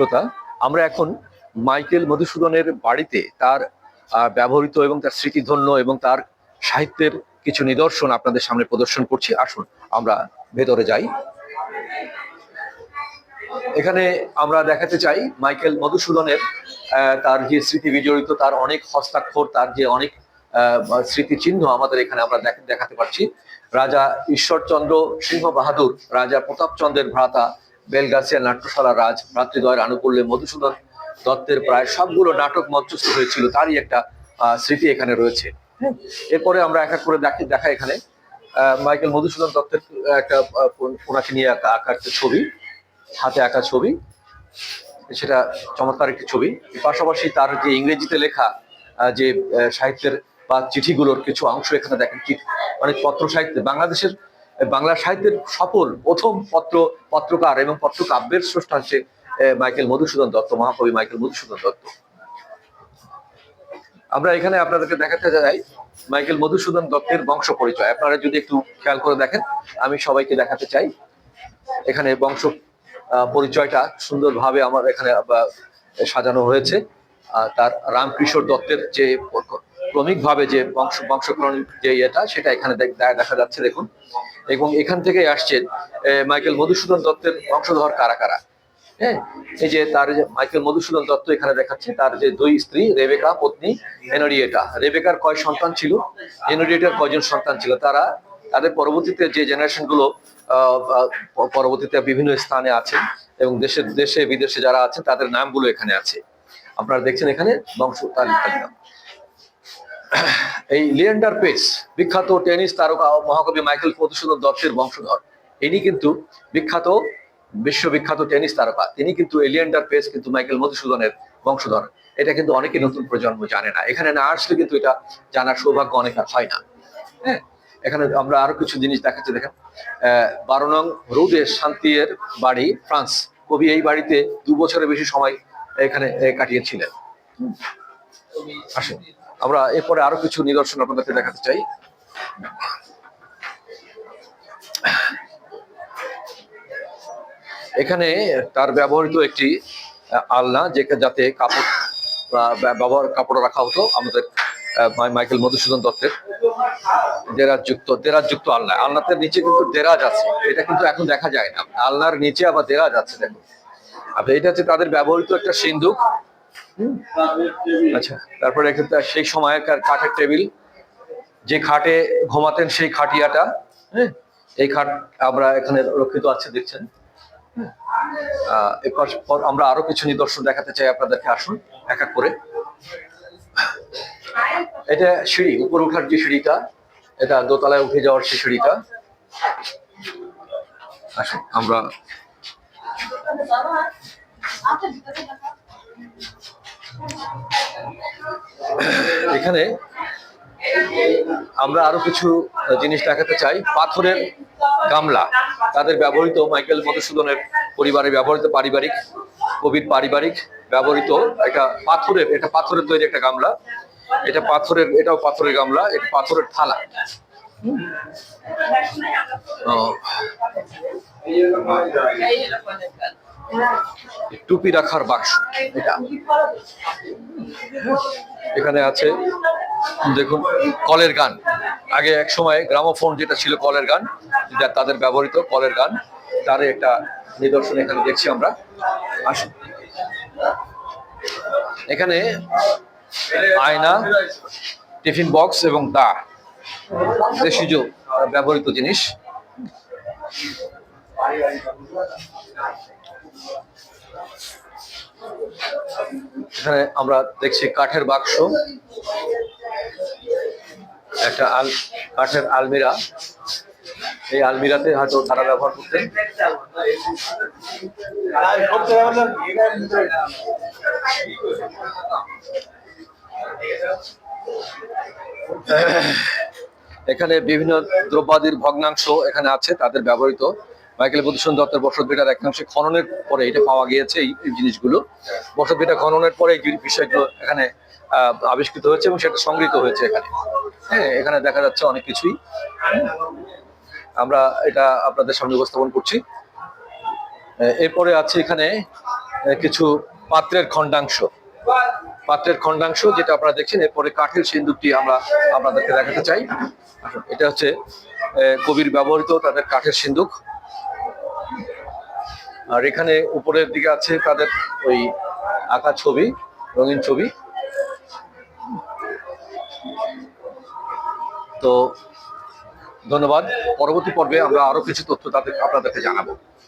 শ্রোতা আমরা এখন মাইকেল মধুসূদনের বাড়িতে তার ব্যবহৃত এবং তার স্মৃতিধন্য এবং তার সাহিত্যের কিছু নিদর্শন আপনাদের সামনে প্রদর্শন করছি। আসুন, আমরা ভেতরে যাই। এখানে আমরা দেখাতে চাই মাইকেল মধুসূদনের তার যে স্মৃতি বিজড়িত, তার অনেক হস্তাক্ষর, তার যে অনেক স্মৃতিচিহ্ন আমাদের এখানে আমরা দেখ- দেখাতে পারছি। রাজা ঈশ্বরচন্দ্র সিংহ বাহাদুর রাজা প্রতাপচন্দ্রের ভ্রাতা বেলগাছিয়া নাট্যশালা রাজ ভ্রাতৃদ্বয়ের আনুকূল্যে মধুসূদন দত্তের প্রায় সবগুলো নাটক মঞ্চস্থ হয়েছিল, তারই একটা স্মৃতি এখানে রয়েছে। এরপরে আমরা এক এক করে দেখি, দেখা এখানে। মাইকেল মধুসূদন দত্তের একটা ওনাকে নিয়ে আঁকা আঁকা একটা ছবি, হাতে আঁকা ছবি। সেটা চমৎকার একটি ছবি। পাশাপাশি তার যে ইংরেজিতে লেখা যে সাহিত্যের বা চিঠিগুলোর কিছু অংশ এখানে দেখেন অনেক পত্র সাহিত্যে, বাংলাদেশের বাংলা সাহিত্যের সফল প্রথম পত্র পত্রকার এবং পত্রকাব্যের স্রষ্টা মাইকেল মধুসূদন দত্ত মহাকবি মাইকেল মধুসূদন দত্ত আমরা এখানে আপনাদেরকে দেখাতে যাই মাইকেল মধুসূদন দত্তের বংশ পরিচয় আপনারা যদি একটু খেয়াল করে দেখেন আমি সবাইকে দেখাতে চাই এখানে বংশ পরিচয়টা সুন্দরভাবে আমার এখানে সাজানো হয়েছে তার রামকৃষ্ণ দত্তের যে ক্রমিকভাবে যে বংশ বংশক্রম যে ইয়েটা সেটা এখানে দেখা যাচ্ছে দেখুন এবং এখান থেকে আসছেন মাইকেল মধুসূদন দত্তের বংশধর কারা কারা? হ্যাঁ এই যে তার যে মাইকেল মধুসূদন দত্ত এখানে দেখাচ্ছে, তার যে দুই স্ত্রী, রেবেকা, পত্নী, হেনরিয়েটা। রেবেকার কয় সন্তান ছিল? হেনরিয়েটার কয়জন সন্তান ছিল? তারা তাদের পরবর্তীতে যে জেনারেশনগুলো পরবর্তীতে বিভিন্ন স্থানে আছেন এবং দেশে দেশে, বিদেশে যারা আছেন, তাদের নামগুলো এখানে আছে। আপনারা দেখছেন এখানে বংশ তালিকা এই লিয়েন্ডার পেস, বিখ্যাত টেনিস তারকা মহাকবি মাইকেল মধুসূদন দত্তের বংশধর। ইনি কিন্তু বিখ্যাত, বিশ্ববিখ্যাত টেনিস তারকা। তিনি কিন্তু এলিয়েন্ডার পেস কিন্তু মাইকেল মধুসূদনের বংশধর। এটা কিন্তু অনেকে নতুন প্রজন্ম জানে না। এখানে না আসলে কিন্তু এটা জানার সৌভাগ্য অনেক আর হয় না। হ্যাঁ? এখানে আমরা আরও কিছু জিনিস দেখাচ্ছি, দেখেন। বারো নং রোডে শান্তির বাড়ি, ফ্রান্স। কবি এই বাড়িতে দু বছরের বেশি সময় এখানে কাটিয়েছিলেন। আসেন। আমরা এরপরে আরও কিছু নিদর্শন আপনাদেরকে দেখাতে চাই। এখানে তার ব্যবহৃত একটি আলনা যেটা যাতে কাপড় ব্যবহার কাপড় রাখা হতো আমাদের মাই- মাইকেল মধুসূদন দত্তের। দেরাজ যুক্ত দেরাজ যুক্ত আলনা। আলনাতে নিচে কিন্তু দেরাজ আছে। এটা কিন্তু এখন দেখা যায় না। আলনার নিচে আবার দেরাজ আছে, দেখুন। আচ্ছা এটা হচ্ছে তাদের ব্যবহৃত একটা সিন্ধুক। আচ্ছা তারপরে সেই সময়কার কাঠের টেবিল, যে খাটে ঘুমাতেন সেই খাটিয়াটা হ্যাঁ এই খাট আমরা এখানে রক্ষিত আছে, দেখছেন। এরপর পর আমরা আরও কিছু নিদর্শন দেখাতে চাই, আপনাদেরকে আসুন, এক এক করে এটা সিঁড়ি, উপরে ওঠার যে সিঁড়িটা, এটা দোতলায় উঠে যাওয়ার সেই সিঁড়িটা আসুন, আমরা এখানে আমরা আরও কিছু জিনিস দেখাতে চাই। পাথরের গামলা তাদের ব্যবহৃত মাইকেল মধুসূদনের পরিবারে ব্যবহৃত পারিবারিক কবির পারিবারিক ব্যবহৃত একটা পাথরের এটা পাথরের তৈরি একটা গামলা। এটা পাথরের এটাও পাথরের গামলা এটা পাথরের থালা। ও, টুপি রাখার বাক্স, এটা। এখানে আছে, দেখুন, কলের গান। আগে এক সময় গ্রামোফোন যেটা ছিল কলের গান, যা তাদের ব্যবহৃত কলের গান, তার একটা নিদর্শন এখানে দেখছি আমরা। আসুন। এখানে আয়না, টিফিন বক্স এবং দা দেশীয় ব্যবহৃত জিনিস। এখানে আমরা দেখছি কাঠের বাক্স। একটা আল, কাঠের আলমিরা। এই আলমিরাতে হয়তো তারা ব্যবহার করতেন এখানে বিভিন্ন দ্রব্যাদির ভগ্নাংশ এখানে আছে, তাদের ব্যবহৃত। মাইকেল মধুসূদন দত্তের বসত ভিটার একাংশে খননের পরে এটা পাওয়া গিয়েছে এই জিনিসগুলো। বসত ভিটা খননের পরে এই বিষয়গুলো এখানে আবিষ্কৃত হয়েছে এবং সেটা সংগৃহীত হয়েছে এখানে। হ্যাঁ এখানে দেখা যাচ্ছে অনেক কিছুই। আমরা এটা আপনাদের সামনে উপস্থাপন করছি। এরপরে আছে এখানে কিছু পাত্রের খণ্ডাংশ। পাত্রের খণ্ডাংশ যেটা আপনারা দেখছেন, এরপরে কাঠের সিন্দুকটি আমরা আপনাদেরকে দেখাতে চাই। এটা হচ্ছে কবির ব্যবহৃত তাদের কাঠের সিন্দুক। আর এখানে উপরের দিকে আছে তাদের ওই আঁকা ছবি, রঙিন ছবি। তো ধন্যবাদ। পরবর্তী পর্বে আমরা আরও কিছু তথ্য তাদের আপনাদেরকে জানাব।